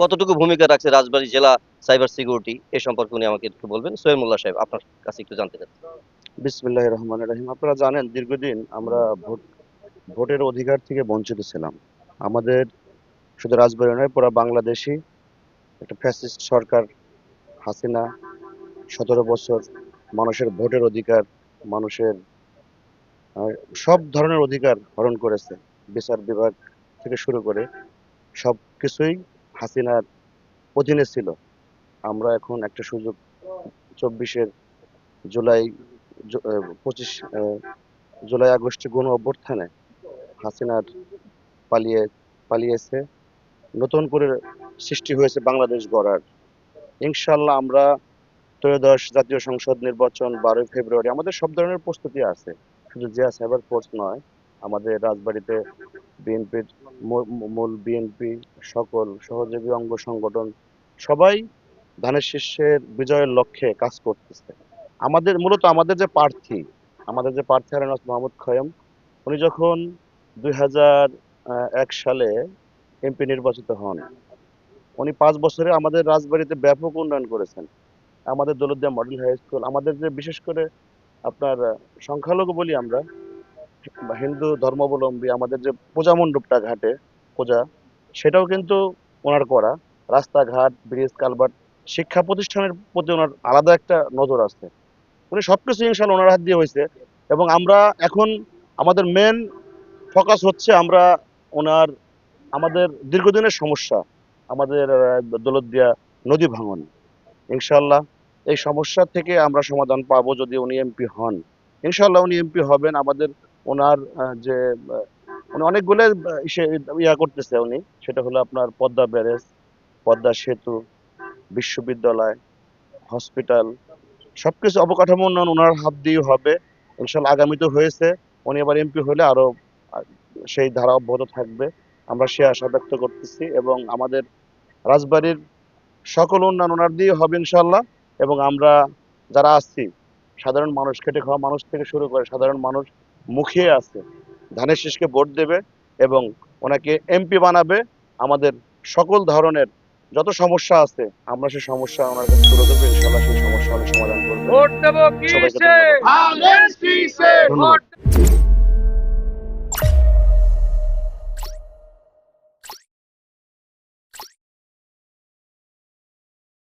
কতটুকু ভূমিকা রাখছে রাজবাড়ী জেলা সাইবার সিকিউরিটি এ সম্পর্কে উনি আমাকে একটু বলবেন। সোহেমুল্লাহ সাহেব, আপনার কাছে একটু জানতে চাচ্ছি বিসমিল্লাহ রহমান রহিম। আপনারা জানেন, দীর্ঘদিন আমরা ভোট, ভোটের অধিকার থেকে বঞ্চিত ছিলাম। আমাদের শুধু রাজবাড়ি নয়, পুরো বাংলাদেশি একটা ফ্যাসিস্ট সরকার, হাসিনা, সতেরো বছর মানুষের ভোটের অধিকার, মানুষের সব ধরনের অধিকার হরণ করেছে। বিচার বিভাগ থেকে শুরু করে সব কিছুই হাসিনার অধীনে ছিল। আমরা এখন একটা সুযোগ চব্বিশের জুলাই পঁচিশ জুলাই আগস্টে গণ অভ্যুত্থানে হাসিনার পালিয়ে, পালিয়েছে। নতুন করে সৃষ্টি হয়েছে বাংলাদেশ গড়ার। ইনশাল্লাহ আমরা ত্রয়োদশ জাতীয় সংসদ নির্বাচন বারোই ফেব্রুয়ারি, আমাদের সব ধরনের প্রস্তুতি আছে। শুধু জিয়া সাইবার ফোর্স নয় আমাদের রাজবাড়িতে বিএনপির মূল বিএনপি সকল সহযোগী অঙ্গ সংগঠন সবাই ধানের শীর্ষের বিজয়ের লক্ষ্যে কাজ করতেছে। আমাদের, মূলত আমাদের যে প্রার্থী, আমাদের যে প্রার্থী হারানাস মোহাম্মদ খয়ম, উনি যখন দুই এক সালে এমপি নির্বাচিত হন, উনি পাঁচ বছরে আমাদের রাজবাড়িতে ব্যাপক উন্নয়ন করেছেন। আমাদের দৌলতদিয়া মডেল হাই স্কুল, আমাদের যে বিশেষ করে আপনার সংখ্যালঘু বলি আমরা হিন্দু ধর্মাবলম্বী আমাদের যে পূজা মণ্ডপটা ঘাটে, পূজা, সেটাও কিন্তু ওনার করা। রাস্তাঘাট, ব্রিজ কালভার্ট শিক্ষা প্রতিষ্ঠানের প্রতি ওনার আলাদা একটা নজর আছে। উনি সবকিছু ইনশাল্লাহ ওনার হাত দিয়ে হয়েছে এবং আমরা এখন আমাদের মেন ফোকাস হচ্ছে আমরা ওনার, আমাদের দীর্ঘদিনের সমস্যা, আমাদের দৌলতদিয়া নদী ভাঙন। ইনশাল্লাহ এই সমস্যা থেকে আমরা সমাধান পাবো যদি উনি এমপি হন। ইনশাল্লাহ উনি এমপি হবেন। আমাদের ওনার যে উনি অনেকগুলো ইয়া করতেছে উনি। সেটা হলো আপনার পদ্মা ব্যারেজ, পদ্মা সেতু, বিশ্ববিদ্যালয়, হসপিটাল, সবকিছু অবকাঠামো উন্নয়ন ওনার হাত দিয়ে হবে। ইনশাল্লাহ আগামীতে হয়েছে। উনি এবার এমপি হলে আরও সেই ধারা অব্যাহত থাকবে। আমরা সে আশা ব্যক্ত করতেছি এবং আমাদের রাজবাড়ির সকল উন্নয়ন ওনার দিয়ে হবে ইনশাল্লাহ। এবং আমরা যারা আছি, সাধারণ মানুষ, খেটে খাওয়া মানুষ থেকে শুরু করে সাধারণ মানুষ মুখিয়ে আছে। ধানের শীষকে ভোট দেবে এবং ওনাকে এমপি বানাবে। আমাদের সকল ধরনের যত সমস্যা আছে আমরা সেই সমস্যা ওনার কাছে তুলে দেবো ইনশাল্লাহ সেই সমস্যা সমাধান করব। ভোট দেবো